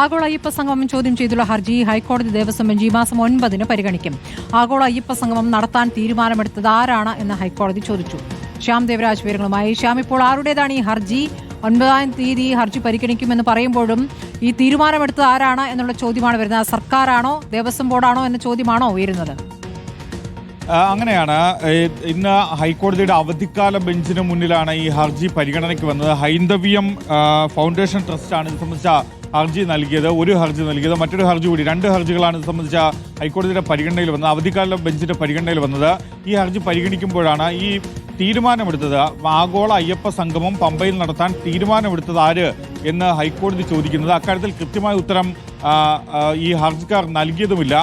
ആഗോള അയ്യപ്പ സംഗമം ചോദ്യം ചെയ്തുള്ള ഹർജി ഹൈക്കോടതി ദേവസ്വം ബെഞ്ച് ഈ മാസം ഒൻപതിന് പരിഗണിക്കും. ആഗോള അയ്യപ്പ സംഗമം നടത്താൻ തീരുമാനമെടുത്തത് ആരാണ് എന്ന് ഹൈക്കോടതി ചോദിച്ചു. ശ്യാം ദേവരാജ് വിവരങ്ങളുമായി. ശ്യാം ഇപ്പോൾ ആരുടേതാണ് ഈ ഹർജി? ഒൻപതാം തീയതി ഹർജി പരിഗണിക്കുമെന്ന് പറയുമ്പോഴും ഈ തീരുമാനമെടുത്തത് ആരാണ് എന്നുള്ള ചോദ്യമാണ് വരുന്നത്. സർക്കാരാണോ? ദേവസ്വം ബോർഡാണോ എന്ന ചോദ്യമാണോ ഉയരുന്നത്? അങ്ങനെയാണ്. ഇന്ന് ഹൈക്കോടതിയുടെ അവധിക്കാല ബെഞ്ചിന് മുന്നിലാണ് ഈ ഹർജി പരിഗണനയ്ക്ക് വന്നത്. ഹൈന്ദവീയം ഫൗണ്ടേഷൻ ട്രസ്റ്റാണ് ഇത് സംബന്ധിച്ച ഹർജി നൽകിയത്. ഒരു ഹർജി നൽകിയത്. മറ്റൊരു ഹർജി കൂടി രണ്ട് ഹർജികളാണ് ഇത് സംബന്ധിച്ച ഹൈക്കോടതിയുടെ പരിഗണനയിൽ വന്നത് അവധിക്കാല ബെഞ്ചിന്റെ പരിഗണനയിൽ വന്നത്. ഈ ഹർജി പരിഗണിക്കുമ്പോഴാണ് ഈ തീരുമാനമെടുത്തത്. ആഗോള അയ്യപ്പ സംഗമം പമ്പയിൽ നടത്താൻ തീരുമാനമെടുത്തത് ആര് എന്ന് ഹൈക്കോടതി ചോദിക്കുന്നത്. അക്കാര്യത്തിൽ കൃത്യമായ ഉത്തരം ഈ ഹർജിക്കാർ നൽകിയതുമില്ല.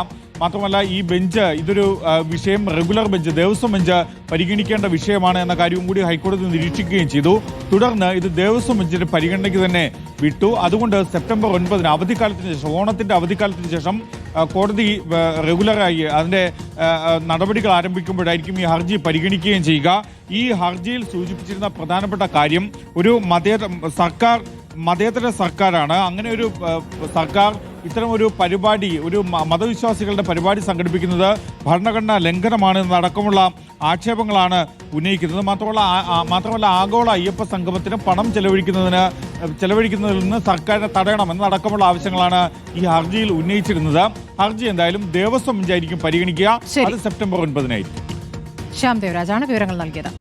മാത്രമല്ല ഈ ബെഞ്ച് ഇതൊരു വിഷയം റെഗുലർ ബെഞ്ച് ദേവസ്വം ബെഞ്ച് പരിഗണിക്കേണ്ട വിഷയമാണ് എന്ന കാര്യവും കൂടി ഹൈക്കോടതി നിരീക്ഷിക്കുകയും ചെയ്തു. തുടർന്ന് ഇത് ദേവസ്വം ബെഞ്ചിന്റെ പരിഗണനയ്ക്ക് തന്നെ വിട്ടു. അതുകൊണ്ട് സെപ്റ്റംബർ ഒൻപതിന് അവധിക്കാലത്തിന് ശേഷം ഓണത്തിന്റെ അവധിക്കാലത്തിന് ശേഷം കോടതി റെഗുലറായി അതിന്റെ നടപടികൾ ആരംഭിക്കുമ്പോഴായിരിക്കും ഈ ഹർജി പരിഗണിക്കുകയും ചെയ്യുക. ഈ ഹർജിയിൽ സൂചിപ്പിച്ചിരുന്ന പ്രധാനപ്പെട്ട കാര്യം ഒരു മതേതര സർക്കാർ മതേതര സർക്കാരാണ്. അങ്ങനെ ഒരു സർക്കാർ ഇത്തരം ഒരു പരിപാടി ഒരു മതവിശ്വാസികളുടെ പരിപാടി സംഘടിപ്പിക്കുന്നത് ഭരണഘടനാ ലംഘനമാണ് എന്നടക്കമുള്ള ആക്ഷേപങ്ങളാണ് ഉന്നയിക്കുന്നത്. മാത്രമല്ല മാത്രമല്ല ആഗോള അയ്യപ്പ സംഗമത്തിന് പണം ചെലവഴിക്കുന്നതിന് ചെലവഴിക്കുന്നതിൽ നിന്ന് സർക്കാരിനെ തടയണം എന്നടക്കമുള്ള ആവശ്യങ്ങളാണ് ഈ ഹർജിയിൽ ഉന്നയിച്ചിരുന്നത്. ഹർജി എന്തായാലും ദേവസ്വം ബെഞ്ചായിരിക്കും പരിഗണിക്കുക. അത് സെപ്റ്റംബർ ഒൻപതിനായിരിക്കും. ശ്യാം ദേവരാജാണ് വിവരങ്ങൾ നൽകിയത്.